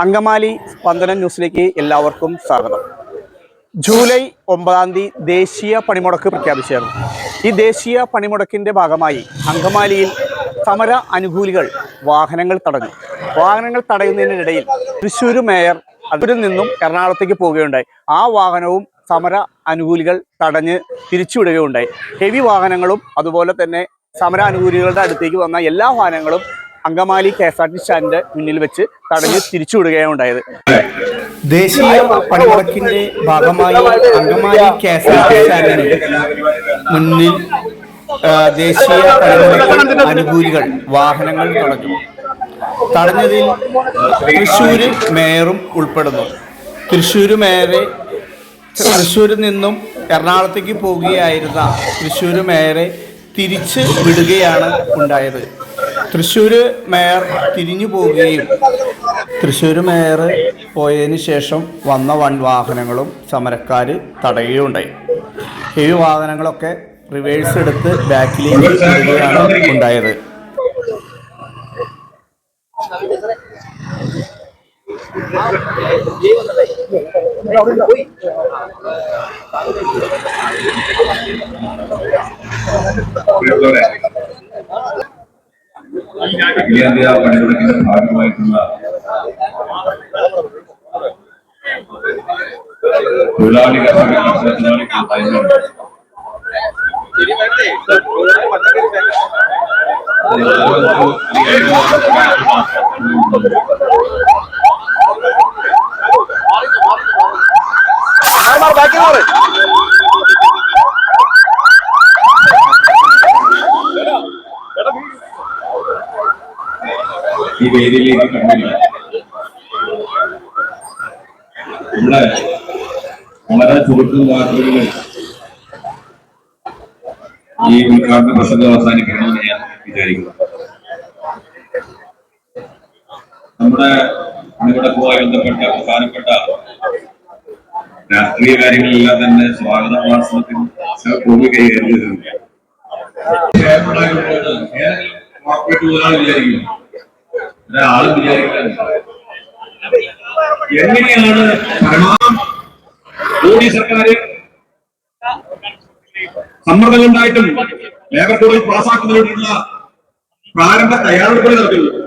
അങ്കമാലി സ്പന്ദനം ന്യൂസിലേക്ക് എല്ലാവർക്കും സ്വാഗതം. ജൂലൈ ഒമ്പതാം തീയതി ദേശീയ പണിമുടക്ക് പ്രഖ്യാപിച്ചിരുന്നു ഈ ദേശീയ പണിമുടക്കിന്റെ ഭാഗമായി അങ്കമാലിയിൽ സമര അനുകൂലികൾ വാഹനങ്ങൾ തടഞ്ഞു. വാഹനങ്ങൾ തടയുന്നതിനിടയിൽ തൃശ്ശൂർ മേയർ അതിൽ നിന്നും എറണാകുളത്തേക്ക് പോവുകയുണ്ടായി. ആ വാഹനവും സമര അനുകൂലികൾ തടഞ്ഞ് തിരിച്ചുവിടുകയുണ്ടായി. ഹെവി വാഹനങ്ങളും അതുപോലെ തന്നെ സമരാനുകൂലികളുടെ അടുത്തേക്ക് വന്ന എല്ലാ വാഹനങ്ങളും Angamaly K S R T സ്റ്റാൻഡിന്റെ മുന്നിൽ വെച്ച് തടഞ്ഞ് തിരിച്ചുവിടുകയാണ് ഉണ്ടായത്. ദേശീയ പണിമുടക്കിന്റെ ഭാഗമായി Angamaly K S R T സ്റ്റാൻഡിന് മുന്നിൽ ദേശീയ പണിമുടക്ക് അനുകൂലികൾ വാഹനങ്ങൾ തടഞ്ഞു. തടഞ്ഞതിൽ തൃശ്ശൂര് മേയറും ഉൾപ്പെടുന്നു. തൃശ്ശൂര് മേയറെ തൃശ്ശൂരിൽ നിന്നും എറണാകുളത്തേക്ക് പോവുകയായിരുന്ന തൃശ്ശൂർ മേയറെ തിരിച്ച് വിടുകയാണ് ഉണ്ടായത്. തൃശ്ശൂർ മേയർ തിരിഞ്ഞു പോവുകയും തൃശ്ശൂർ മേയർ പോയതിന് ശേഷം വന്ന വൺ വാഹനങ്ങളും സമരക്കാർ തടയുകയുണ്ടായി. ഈ വാഹനങ്ങളൊക്കെ റിവേഴ്സ് എടുത്ത് ബാക്കിലേക്ക് വിടുകയാണ് ഉണ്ടായത്. പ്രിയപ്പെട്ടവരെ, അഖിലേന്ത്യാ പണിമുടക്കിന്റെ ഭാഗമായിട്ടുള്ള തൊഴിലാളി കർഷക തൊഴിലാളി ഈ വേദിയിലേക്ക് കണ്ടില്ല. നമ്മുടെ വളരെ ചുരുക്കം വാർത്തകളിൽ ഈ ഉദ്ഘാടന പ്രസംഗം അവസാനിക്കണമെന്ന് ഞാൻ വിചാരിക്കുന്നു. നമ്മുടെ പണിമുടക്കുമായി ബന്ധപ്പെട്ട പ്രധാനപ്പെട്ട രാഷ്ട്രീയ കാര്യങ്ങളെല്ലാം തന്നെ സ്വാഗത ഭാഷണത്തിൽ ഭൂമി കൈകാര്യം വാക്കിട്ട് ഒരാൾ വിചാരിക്കാൻ എങ്ങനെയാണ് മോദി സർക്കാർ സമ്മർദ്ദങ്ങളുണ്ടായിട്ടും ലേബർ കോഡിൽ പാസ്സാക്കുന്നതിനുള്ള പ്രാരംഭ തയ്യാറെടുപ്പുകൾ നടത്തുന്നത്